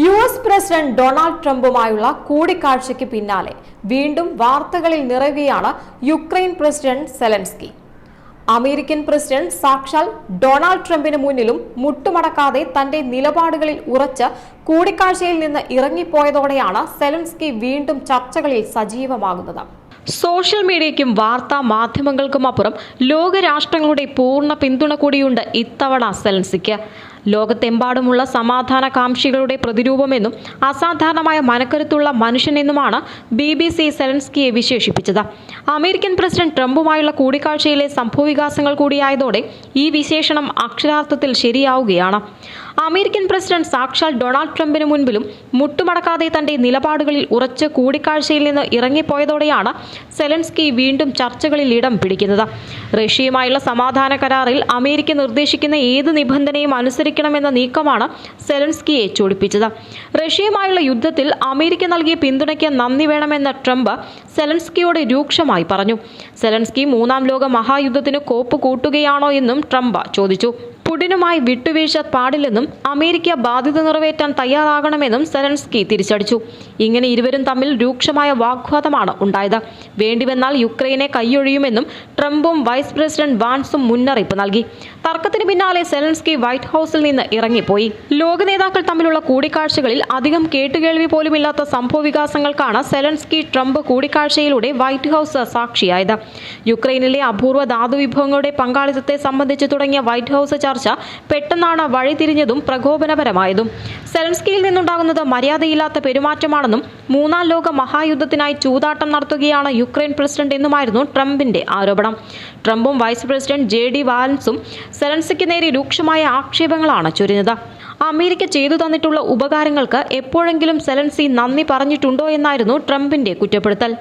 U S president Donald ട്രംപുമായുള്ള കൂടിക്കാഴ്ചയ്ക്ക് പിന്നാലെ വീണ്ടും വാർത്തകളിൽ നിറയുകയാണ് Ukraine president Zelensky. American president സാക്ഷാൽ ഡൊണാൾഡ് ട്രംപിന് മുന്നിലും മുട്ടുമടക്കാതെ തന്റെ നിലപാടുകളിൽ ഉറച്ച് കൂടിക്കാഴ്ചയിൽ നിന്ന് ഇറങ്ങിപ്പോയതോടെയാണ് സെലൻസ്കി വീണ്ടും ചർച്ചകളിൽ സജീവമാകുന്നത്. സോഷ്യൽ മീഡിയയ്ക്കും വാർത്താ മാധ്യമങ്ങൾക്കും അപ്പുറം ലോകരാഷ്ട്രങ്ങളുടെ പൂർണ പിന്തുണ കൂടിയുണ്ട് ഇത്തവണ സെലൻസിക്ക് ലോകത്തെമ്പാടുമുള്ള സമാധാന കാംക്ഷികളുടെ പ്രതിരൂപമെന്നും അസാധാരണമായ മനക്കരുത്തുള്ള മനുഷ്യനെന്നുമാണ് ബി ബി സി സെലൻസ്കിയെ വിശേഷിപ്പിച്ചത്. അമേരിക്കൻ പ്രസിഡന്റ് ട്രംപുമായുള്ള കൂടിക്കാഴ്ചയിലെ സംഭവവികാസങ്ങൾ കൂടിയായതോടെ ഈ വിശേഷണം അക്ഷരാർത്ഥത്തിൽ ശരിയാവുകയാണ്. അമേരിക്കൻ പ്രസിഡന്റ് സാക്ഷാൽ ഡൊണാൾഡ് ട്രംപിന് മുൻപിലും മുട്ടുമടക്കാതെ തന്റെ നിലപാടുകളിൽ ഉറച്ച് കൂടിക്കാഴ്ചയിൽ നിന്ന് ഇറങ്ങിപ്പോയതോടെയാണ് സെലൻസ്കി വീണ്ടും ചർച്ചകളിൽ ഇടം പിടിക്കുന്നത്. റഷ്യയുമായുള്ള സമാധാന കരാറിൽ അമേരിക്ക നിർദ്ദേശിക്കുന്ന ഏത് നിബന്ധനയും അനുസരിക്കണമെന്ന നീക്കമാണ് സെലൻസ്കിയെ ചൊടിപ്പിച്ചത്. റഷ്യയുമായുള്ള യുദ്ധത്തിൽ അമേരിക്ക നൽകിയ പിന്തുണയ്ക്ക് നന്ദി വേണമെന്ന ട്രംപ് സെലൻസ്കിയോട് രൂക്ഷമായി പറഞ്ഞു. സെലൻസ്കി മൂന്നാം ലോക മഹായുദ്ധത്തിന് കോപ്പ് കൂട്ടുകയാണോ എന്നും ട്രംപ് ചോദിച്ചു. പുടിനുമായി വിട്ടുവീഴ്ച പാടില്ലെന്നും അമേരിക്ക ബാധ്യത നിറവേറ്റാൻ തയ്യാറാകണമെന്നും സെലൻസ്കി തിരിച്ചടിച്ചു. ഇങ്ങനെ ഇരുവരും തമ്മിൽ രൂക്ഷമായ വാഗ്വാദമാണ് ഉണ്ടായത്. വേണ്ടിവന്നാൽ യുക്രൈനെ കൈയൊഴിയുമെന്നും ട്രംപും വൈസ് പ്രസിഡന്റ് വാൻസും മുന്നറിയിപ്പ് നൽകി. തർക്കത്തിന് പിന്നാലെ സെലൻസ്കി വൈറ്റ് ഹൌസിൽ നിന്ന് ഇറങ്ങിപ്പോയി. ലോക നേതാക്കൾ തമ്മിലുള്ള കൂടിക്കാഴ്ചകളിൽ അധികം കേട്ടുകേൾവി പോലുമില്ലാത്ത സംഭവവികാസങ്ങൾക്കാണ് സെലൻസ്കി ട്രംപ് കൂടിക്കാഴ്ചയിലൂടെ വൈറ്റ് ഹൌസ് സാക്ഷിയായത്. യുക്രൈനിലെ അപൂർവ ധാതുവിഭവങ്ങളുടെ പങ്കാളിത്തത്തെ സംബന്ധിച്ച് തുടങ്ങിയ വൈറ്റ് ഹൌസ് ചർച്ച പെട്ടെന്നാണ് വഴിതിരിഞ്ഞതും പ്രകോപനപരമായതും. സെലൻസ്കിയിൽ നിന്നുണ്ടാകുന്നത് മര്യാദയില്ലാത്ത പെരുമാറ്റമാണെന്നും മൂന്നാം ലോക മഹായുദ്ധത്തിനായി ചൂതാട്ടം നടത്തുകയാണ് യുക്രൈൻ പ്രസിഡന്റ് എന്നുമായിരുന്നു ട്രംപിന്റെ ആരോപണം. ട്രംപും വൈസ് പ്രസിഡന്റ് ജെ ഡി വാലൻസും സെലൻസിക്ക് നേരെ രൂക്ഷമായ ആക്ഷേപങ്ങളാണ് ചൊരിഞ്ഞത്. അമേരിക്ക ചെയ്തു തന്നിട്ടുള്ള ഉപകാരങ്ങൾക്ക് എപ്പോഴെങ്കിലും സെലൻസി നന്ദി പറഞ്ഞിട്ടുണ്ടോ എന്നായിരുന്നു ട്രംപിന്റെ കുറ്റപ്പെടുത്തൽ.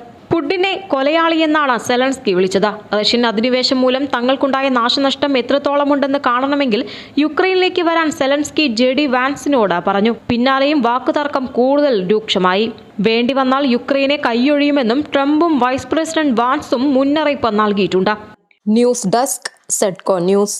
പുടിനെ കൊലയാളിയെന്നാണ് സെലൻസ്കി വിളിച്ചത്. റഷ്യൻ അധിനിവേശം മൂലം തങ്ങൾക്കുണ്ടായ നാശനഷ്ടം എത്രത്തോളമുണ്ടെന്ന് കാണണമെങ്കിൽ യുക്രൈനിലേക്ക് വരാൻ സെലൻസ്കി ജെ ഡി വാൻസിനോട് പറഞ്ഞു. പിന്നാലെയും വാക്കുതർക്കം കൂടുതൽ രൂക്ഷമായി. വേണ്ടി വന്നാൽ യുക്രൈനെ കൈയൊഴിയുമെന്നും ട്രംപും വൈസ് പ്രസിഡന്റ് വാൻസും മുന്നറിയിപ്പ് നൽകിയിട്ടുണ്ട്. ന്യൂസ് ഡെസ്ക് സെഡ്കോ ന്യൂസ്.